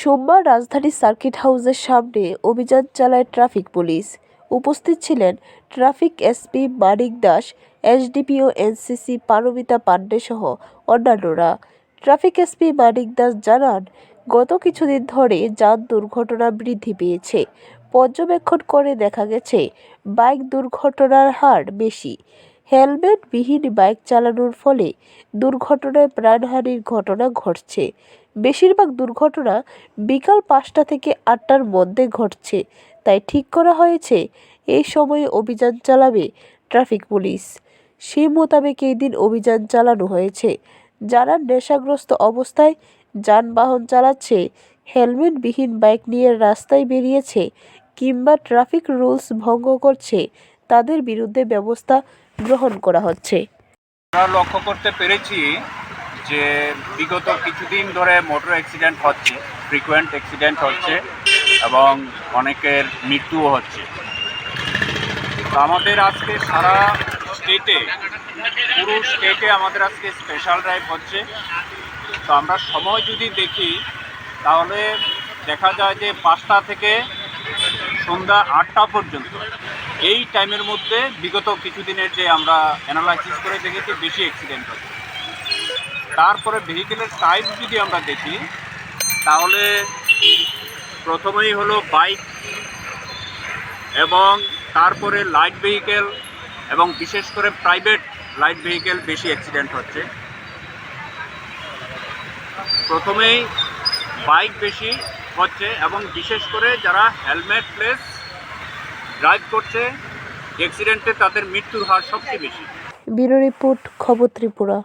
সোমবার রাজধানীর সার্কিট হাউসের সামনে অভিযান চালায় ট্রাফিক পুলিশ। উপস্থিত ছিলেন traffic SP Manik Das SDPO NCC Paramita Pandey সহ অন্যান্যরা। ট্রাফিক এসপি মানিক দাস জানান, গত কিছুদিন ধরে যান দুর্ঘটনা বৃদ্ধি পেয়েছে। পর্যবেক্ষণ করে দেখা গেছে, বাইক দুর্ঘটনার হার বেশি। হেলমেটবিহীন বাইক চালানোর ফলে দুর্ঘটনায় প্রাণহানির ঘটনা ঘটছে। বেশিরভাগ দুর্ঘটনা বিকাল পাঁচটা থেকে আটটার মধ্যে ঘটছে। তাই ঠিক করা হয়েছে, এই সময়ে অভিযান চালাবে ট্রাফিক পুলিশ। সেই মোতাবেক এই দিন অভিযান চালানো হয়েছে। যারা নেশাগ্রস্ত অবস্থায় যানবাহন চালাচ্ছে, হেলমেটবিহীন বাইক নিয়ে রাস্তায় বেরিয়েছে কিংবা ট্রাফিক রুলস ভঙ্গ করছে, তাদের বিরুদ্ধে ব্যবস্থা গ্রহণ করা হচ্ছে। আমরা লক্ষ্য করতে পেরেছি যে বিগত কিছুদিন ধরে মোটর অ্যাক্সিডেন্ট হচ্ছে, ফ্রিকুয়েন্ট অ্যাক্সিডেন্ট হচ্ছে এবং অনেকের মৃত্যুও হচ্ছে। আমাদের আজকে সারা স্টেটে, পুরো স্টেটে আমাদের আজকে স্পেশাল ড্রাইভ হচ্ছে। তো আমরা সময় যদি দেখি, তাহলে দেখা যায় যে পাঁচটা থেকে সন্ধ্যা আটটা পর্যন্ত। এই টাইমের মধ্যে বিগত কিছুদিনের যে আমরা অ্যানালাইসিস করে দেখেছি, বেশি অ্যাক্সিডেন্ট হচ্ছে তারপরে ভেহিকেলের টাইপ যদি আমরা দেখি, তাহলে প্রথমেই হলো বাইক এবং তারপরে লাইট ভেহিকেল এবং বিশেষ করে প্রাইভেট লাইট ভেহিকেল বেশি অ্যাক্সিডেন্ট হচ্ছে। প্রথমেই বাইক বেশি হচ্ছে এবং বিশেষ করে যারা হেলমেট প্লেস ড্রাইভ করছে অ্যাক্সিডেন্টে তাদের মৃত্যুর হার সবচেয়ে বেশি। ব্যুরো রিপোর্ট, খবর ত্রিপুরা।